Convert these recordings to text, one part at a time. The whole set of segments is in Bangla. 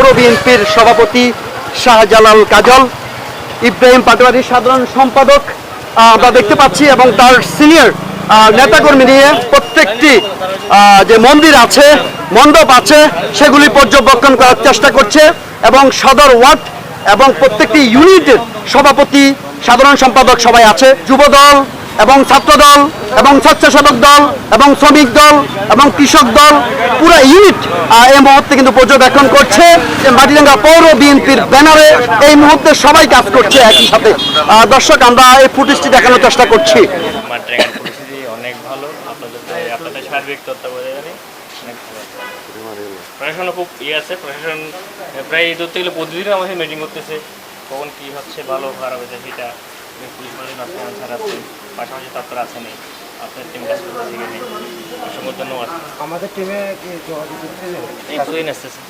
পৌর বিএনপির সভাপতি শাহজালাল কাজল, ইব্রাহিম পাটোয়ারি সাধারণ সম্পাদক আমরা দেখতে পাচ্ছি এবং তার সিনিয়র নেতাকর্মী নিয়ে প্রত্যেকটি যে মন্দির আছে, মণ্ডপ আছে, সেগুলি পর্যবেক্ষণ করার চেষ্টা করছে এবং সদর ওয়ার্ড এবং প্রত্যেকটি ইউনিটের সভাপতি, সাধারণ সম্পাদক সবাই আছে, যুবদল এবং ছাত্রদল এবং স্বেচ্ছাসেবক দল এবং শ্রমিক দল এবং কৃষক দল, পুরো ইউনিট এই মুহূর্তে কিন্তু পর্যবেক্ষণ করছে। মাটিরাঙ্গা পৌর বিএনপির ব্যানারে এই মুহূর্তে সবাই কাজ করছে একই সাথে। দর্শক, আমরা এই ফুটেজটি দেখানোর চেষ্টা করছি। অনেক ভালো আপনাদের আপনাদের সার্বিক খুব ইয়ে আছে, প্রশাসন প্রায় ধরতে গেলে প্রতিদিনই আমাদের মিটিং করতেছে। কখন কী হচ্ছে, ভালো, খারাপ হয়েছে, সেটা পুলিশ আছে আনসার আছে পাশাপাশি আছেন আপনার টিম কাজ করতেছে এখানে অসংখ্য ধন্যবাদ। আমাদের টিমে এই দুদিন আসতেছে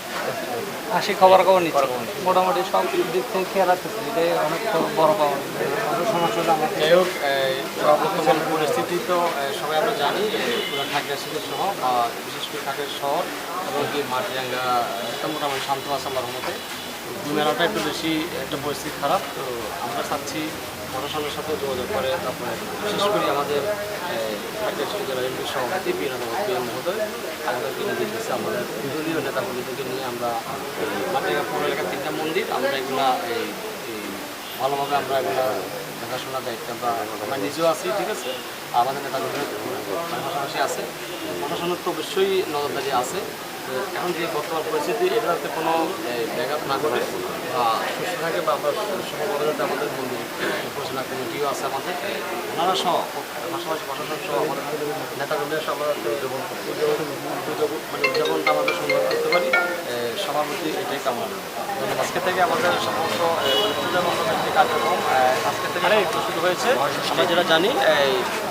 আসি খবর খবর নিচ্ছি। মোটামুটি সব দিক থেকে খেয়াল রাখতেছি এটাই অনেক বড় পাওয়া সমস্যা হলো আমাদের। যাই হোক এই বর্তমান পরিস্থিতি তো সবাই আমরা জানি পুরো খাগড়াছড়ি সহ বা বিশেষ করে খাগড়া শহর এবং কি মাটিরাঙ্গা মোটামুটি শান্ত আছে আমার মতে দুমেলাটা একটু বেশি একটা পরিস্থিতি খারাপ তো আমরা চাচ্ছি প্রশাসনের সাথে যোগাযোগ করে তারপরে বিশেষ করে আমাদের সভাপতি বিনোদ বিএম মহোদয় আমাদেরকে নিয়ে আমরা এলাকার তিনটা মন্দির আমরা এগুলা এই ভালোভাবে আমরা এগুলো দেখাশোনার দায়িত্ব আমরা নিজেও আছি ঠিক আছে আমাদের নেতাগুলো পাশাপাশি আছে প্রশাসনের তো অবশ্যই নজরদারি আছে এখন যে বর্তমান পরিস্থিতি এটাতে কোনো ব্যাঘাত না করে বা সুস্থ থাকে বা আমরা আমাদের মন্দির কমিটিও আছে আমাদের। ওনারা সহ পাশাপাশি প্রশাসন সহ আমাদের নেতাগুলো সহ আমরা উদযাপন মানে উদযাপনটা আমাদের সুন্দর করতে পারি। সভাপতি এটাই কামনা আজকে থেকে আমাদের সমস্ত কার্যক্রম আজকে থেকে শুরু হয়েছে। আমরা যেটা জানি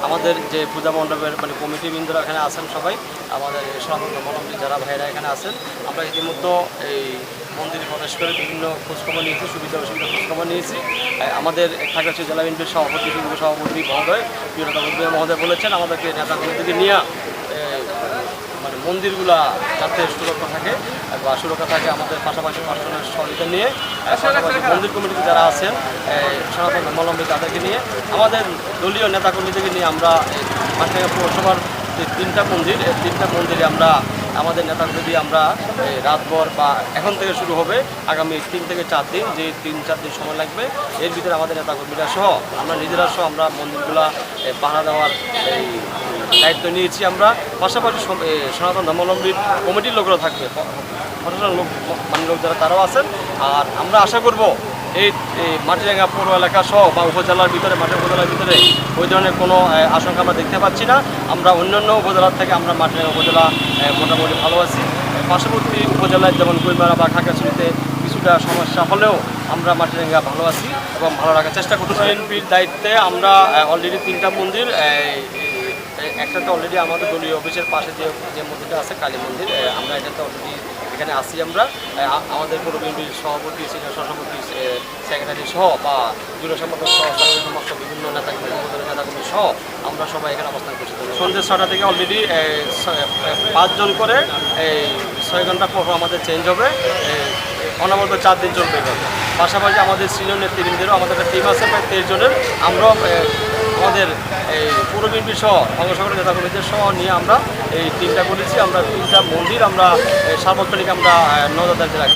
আমাদের যে পূজা মণ্ডপের মানে কমিটি বৃন্দরা এখানে আছেন সবাই আমাদের সনাতন ধর্মাবলম্বী যারা ভাইরা এখানে আছেন আমরা ইতিমধ্যে এই প্রবেশ করে বিভিন্ন খোঁজখবর নিয়েছি সুবিধা অসুবিধা খোঁজখবর নিয়েছি। আমাদের খাগড়াছড়ি জেলা বিএনপির সভাপতি যুব সভাপতি মহোদয় প্রিয়তা মহোদয় বলেছেন, আমাদেরকে নেতাকর্মীদেরকে নিয়ে মানে মন্দিরগুলা যাতে সুরক্ষা থাকে বা সুরক্ষা থাকে আমাদের পাশাপাশি প্রশাসনের সহযোগিতা নিয়ে পাশাপাশি মন্দির কমিটিতে যারা আছেন সনাতন ধর্মাবলম্বী তাদেরকে নিয়ে, আমাদের দলীয় নেতাকর্মীদেরকে নিয়ে আমরা মাঠেঙ্গা পৌরসভার তিনটা মন্দির, এই তিনটা মন্দিরে আমরা, আমাদের দিয়ে আমরা রাতভর বা এখন থেকে শুরু হবে আগামী তিন থেকে চার দিন, যে তিন চার দিন সময় লাগবে, এর ভিতরে আমাদের নেতাকর্মীরা সহ, আমরা নিজেরা সহ আমরা মন্দিরগুলা পাহারা দেওয়ার, এই দায়িত্ব নিয়েছি আমরা। পাশাপাশি সনাতন ধর্মাবলম্বীর কমিটির লোকরা থাকবে, প্রশাসন লোক মানে লোক যারা, তারাও আছেন। আর আমরা আশা করব এই মাটিরাঙ্গা পৌর এলাকা সহ বা উপজেলার ভিতরে মাটির উপজেলার ভিতরে ওই ধরনের কোনো আশঙ্কা আমরা দেখতে পাচ্ছি না। আমরা অন্যান্য উপজেলার থেকে আমরা মাটিরাঙ্গা উপজেলা মোটামুটি ভালো আছি। পার্শ্ববর্তী উপজেলায় যেমন গুইমারা বা খাগড়াছড়িতে কিছুটা সমস্যা হলেও আমরা মাটিরাঙ্গা ভালো আছি এবং ভালো রাখার চেষ্টা করছি বিএনপির দায়িত্বে আমরা অলরেডি তিনটা মন্দির এ, এই একটা তো অলরেডি আমাদের দলীয় অফিসের পাশে যে যে মন্দিরটা আছে কালী মন্দির আমরা এটাতে অলরেডি এখানে আসি আমরা। আমাদের পুরো বিএনপির সভাপতি সিনিয়র সভাপতি সেক্রেটারি সহ বা জুড়ে সম্পাদক সহ সমস্ত বিভিন্ন নেতা নেতাকর্মী সহ আমরা সবাই এখানে অবস্থান করছি। সন্ধ্যে ছটা থেকে অলরেডি পাঁচজন করে এই ছয় ঘণ্টা পর আমাদের চেঞ্জ হবে। এ, অনবরত চার দিন চলবে এভাবে। পাশাপাশি আমাদের সিনিয়র নেতৃবৃন্দেরও আমাদের একটা টিম আছে, প্রায় তেইশ জনের। আমরাও আমাদের এই পূর্ব বিএনপি সহ অঙ্গসংগঠন নেতাকর্মীদের সহ নিয়ে আমরা এই তিনটা করেছি আমরা তিনটা মন্দির, আমরা সার্বক্ষণিক আমরা নজরদারিতে রাখি।